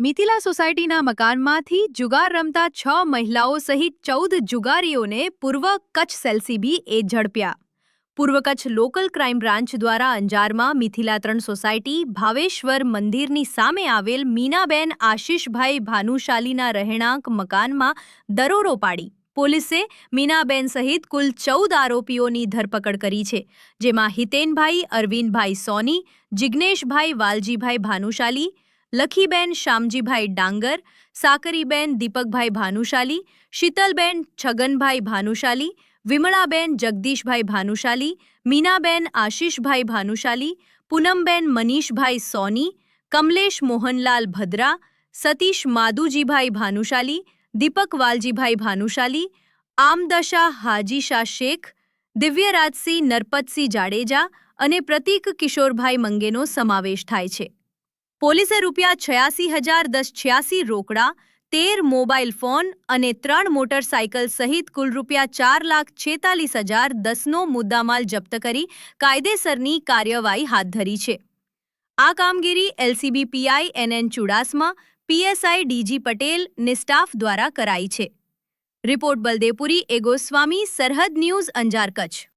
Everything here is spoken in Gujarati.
મિથિલા સોસાયટીના મકાનમાંથી જુગાર રમતા છ મહિલાઓ સહિત ચૌદ જુગારીઓને પૂર્વ કચ્છ સેલસીબી એ ઝડપ્યા. પૂર્વ કચ્છ લોકલ ક્રાઇમ બ્રાન્ચ દ્વારા અંજારમાં મિથિલા ત્રણ સોસાયટી, ભાવેશ્વર મંદિરની સામે આવેલ મીનાબેન આશીષભાઈ ભાનુશાલીના રહેણાંક મકાનમાં દરોરો પાડી. પોલીસે મીનાબેન સહિત કુલ ચૌદ આરોપીઓની ધરપકડ કરી છે, જેમાં હિતેનભાઈ, અરવિંદભાઈ સોની જિજ્ઞેશભાઈ વાલજીભાઈ ભાનુશાલી લખીબેન શામજીભાઈ ડાંગર, સાકરીબેન દીપકભાઈ ભાનુશાલી, શીતલબેન છગનભાઈ ભાનુશાલી, વિમળાબેન જગદીશભાઈ ભાનુશાલી, મીનાબેન આશીષભાઈ ભાનુશાલી, પૂનમબેન મનીષભાઈ સોની, કમલેશ મોહનલાલ ભદ્રા, સતીશ માદુજીભાઈ ભાનુશાલી, દીપક વાલજીભાઈ ભાનુશાલી, આમદશા હાજી શાહ શેખ, દિવ્યરાજસિંહ નરપતસિંહ જાડેજા અને પ્રતીક કિશોરભાઈ મંગેનો સમાવેશ થાય છે. પોલીસે રૂપિયા છયાસી હજાર દસ છ્યાસી રોકડા, તેર મોબાઈલ ફોન અને ત્રણ મોટરસાયકલ સહિત કુલ રૂપિયા ચાર લાખ છેતાલીસ હજાર દસનો મુદ્દામાલ જપ્ત કરી કાયદેસરની કાર્યવાહી હાથ ધરી છે. આ કામગીરી LCB PI NN Chudasama, PSI DG Patel ને સ્ટાફ દ્વારા કરાઈ છે. રિપોર્ટ બલદેવપુરી એ ગોસ્વામી, સરહદ ન્યૂઝ અંજાર કચ્છ.